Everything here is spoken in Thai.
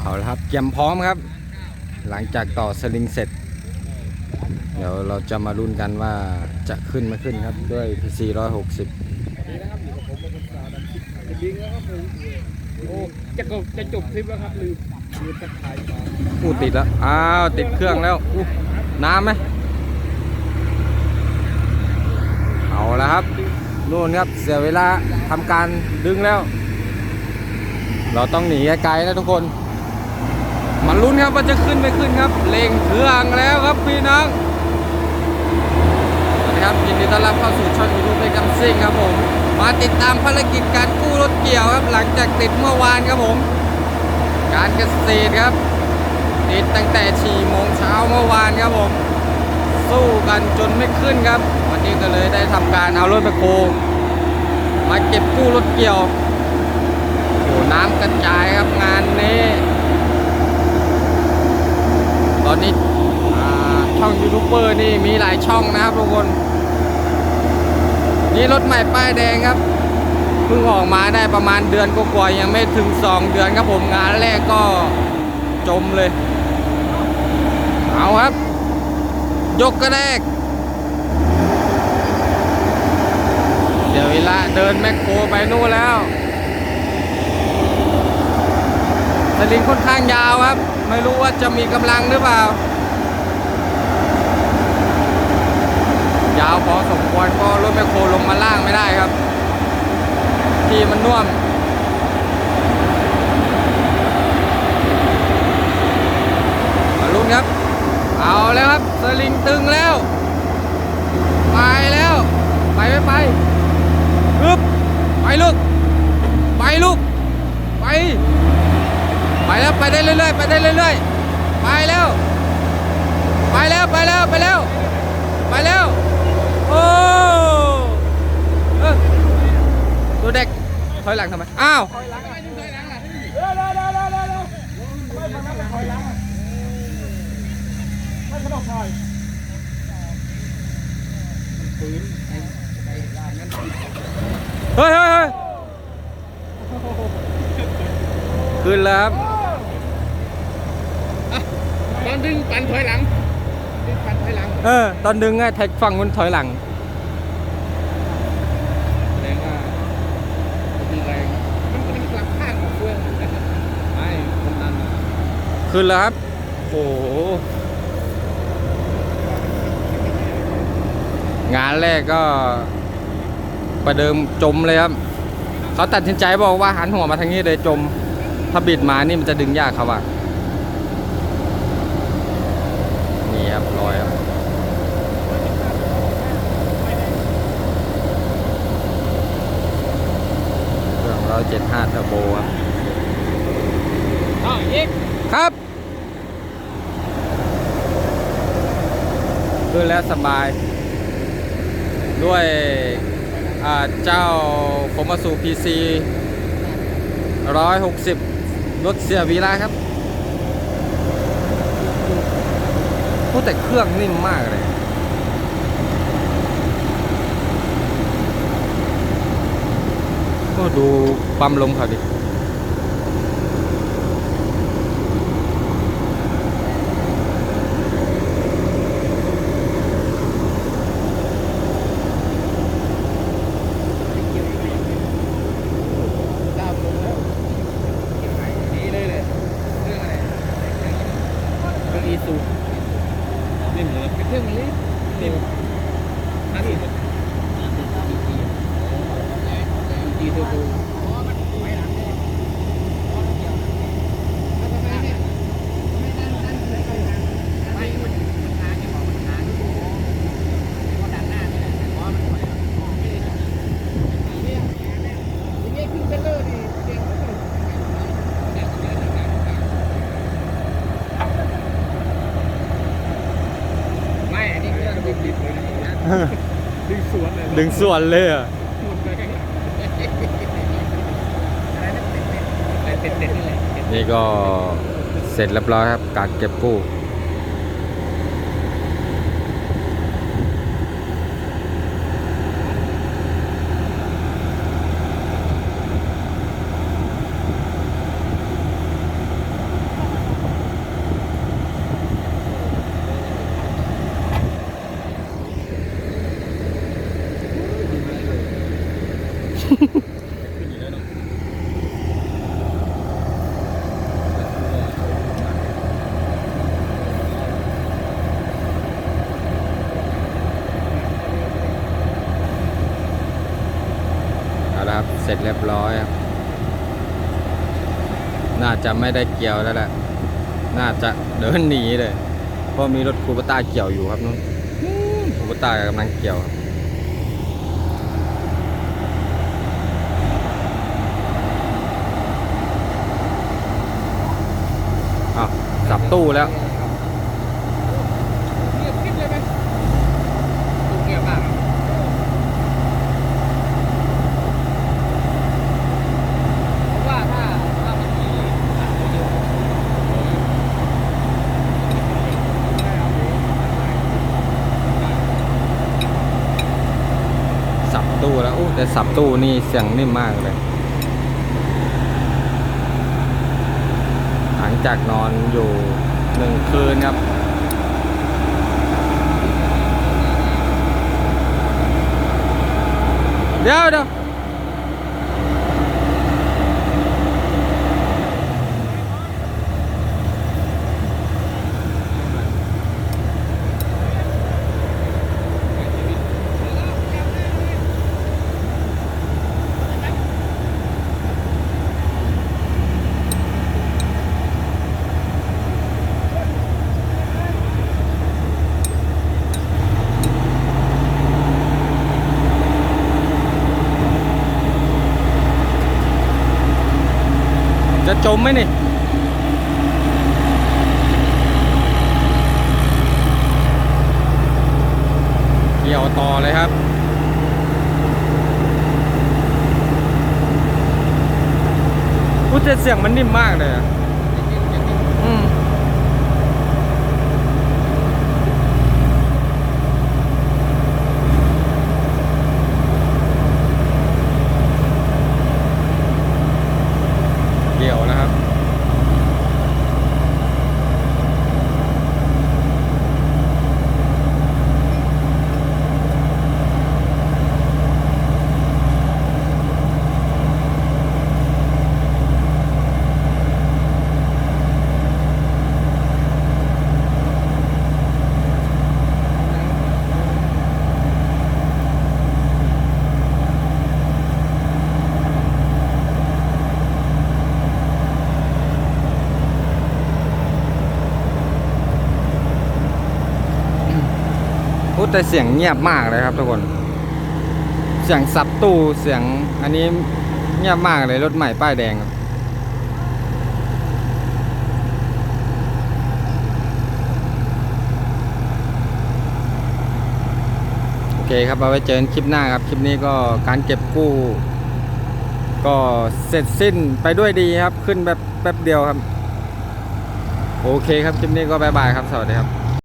เอาละครับเตรียมพร้อมครับ หลังจากต่อสลิงเสร็จ เดี๋ยวเราจะมาลุ้นกันว่าจะขึ้นไม่ขึ้นครับด้วย PC 160ดีนะครับอยู่กับผมเป็นสาวดันคิดลิงแล้วครับผมโอ้จะก็จะจบคลิปแล้วครับลืมลืมจะถ่ายต่ออู้ติดแล้ว อ้าว ติดเครื่องแล้วอู้น้ำไหมเอาแล้วครับ นู่นครับเสียเวลาทำการดึงแล้ว เราต้องหนีไกลๆนะทุกคนมาลุ้นครับว่าจะขึ้นไม่ขึ้นครับเร่งเครื่องแล้วครับพี่น้องสวัสดีครับยินดีต้อนรับเข้าสู่ช่องยูทูบเป็นกัมซิ่งครับผม มาติดตามภารกิจการกู้รถเกี่ยวครับ หลังจากติดเมื่อวานครับผม การเกษตรครับ ติดตั้งแต่4โมงเช้าเมื่อวานครับผม สู้กันจนไม่ขึ้นครับ วันนี้ก็เลยได้ทำการเอารถแมคโคมาเก็บกู้รถเกี่ยว น้ำกระจายครับงานนี้ ตอนนี้ช่องยูทูบเบอร์นี่มีหลายช่องนะครับทุกคน นี่รถใหม่ป้ายแดงครับเพิ่งออกมาได้ประมาณเดือนกว่าๆยังไม่ถึง 2 เดือนครับผมงานแรกก็จมเลย เอาครับ ยกกระแรก เดี๋ยวเวลาเดินแมคโครไปนู่นแล้ว สลิงค่อนข้างยาวครับ ไม่รู้ว่าจะมีกำลังหรือเปล่า ยาวพอสมควรก็รถแมคโครลงมาล่างไม่ได้ครับ ที่มันน่วมมาลุ้นครับ เอาแล้วครับสลิงตึงแล้ว ไปแล้ว ไปไม่ไปอึบไปลูก ไปลูก ไป ไปได้เรื่อยๆ ไปได้เรื่อยๆ ไปแล้ว ไปแล้ว ไปแล้ว ไปแล้ว ไปแล้ว โอ้ยตัวเด็กถอยหลังทำไม อ้าวเร็วเร็วเร็วเร็วเร็วเร็วไม่ทำนั้นถอยหลังไม่กระโดดถอยปืนไอ้ไอ้ร้านนั้นเฮ้ยเฮ้ยเฮ้ยขึ้นแล้วครับต อนดึงปันถอยหลังดึงปันถอยหลังเออ ตอนดึงไงแท็กฝั่งมันถอยหลังแสดงว่ามันแรงมันมันกลับข้างของเฟืองไม่คนนั้นขึ้นแล้วครับ โอ้โห งานแรกก็ ประเดิมจมเลยครับ เขาตัดสินใจบอกว่าหันหัวมาทางนี้เลยจม ถ้าบิดมานี่มันจะดึงยากครับอะ นี่ครับ ลอยครับเครื่องร้อยเจ็ดห้าเทอร์โบครับครับขึ้นแล้วสบาย ด้วยเจ้าโคมาสู PC 160 รถเสียวีระครับ พูดแต่เครื่องนิ่มมากเลย ก็ดูปั๊มลมเขาดิดาวลงแล้วดีเลยเลยเครื่องอะไรเครื่องอีซู นิ่มเลยเป็นเครื่องมันนิ่มนิ่มห้าสิบดีเทอร์โบ ไม่อันนี้เครื่องดึงดิบเลยนะ ดึงสวนเลยดึงส่วนเลยอะหมุนไปข้างหลังอะไรนะเป็ดเป็ดนี่แหละ นี่ก็เสร็จเรียบร้อยครับ การเก็บกู้ เสร็จเรียบร้อยครับ น่าจะไม่ได้เกี่ยวแล้วแหละ น่าจะเดินหนีเลย เพราะมีรถคูปต้าเกี่ยวอยู่ครับนู้นคูปต้ากำลังเกี่ยวครับอ้าวสับตู้แล้ว เงียบกิ๊บเลยไหมตู้เงียบมากอะเพราะว่าถ้าถ้ามันมีอะเดี๋ยวได้เอาไปได้ สับตู้ แล้วอู้แต่สับตู้นี่เสียงนิ่มมากเลย หลังจากนอนอยู่หนึ่งคืนครับเดี๋ยวเดี๋ยว จะจมไหมนี่เกี่ยวต่อเลยครับพูดแต่เสียงมันนิ่มมากเลยอะ แต่เสียงเงียบมากเลยครับทุกคน เสียงสับตู้เสียงอันนี้เงียบมากเลยรถใหม่ป้ายแดงครับโอเคครับเอาไว้เจอกันคลิปหน้าครับ คลิปนี้ก็การเก็บกู้ ก็เสร็จสิ้นไปด้วยดีครับ ขึ้นแบบแป๊บเดียวครับ โอเคครับ คลิปนี้ก็บายบายครับ สวัสดีครับ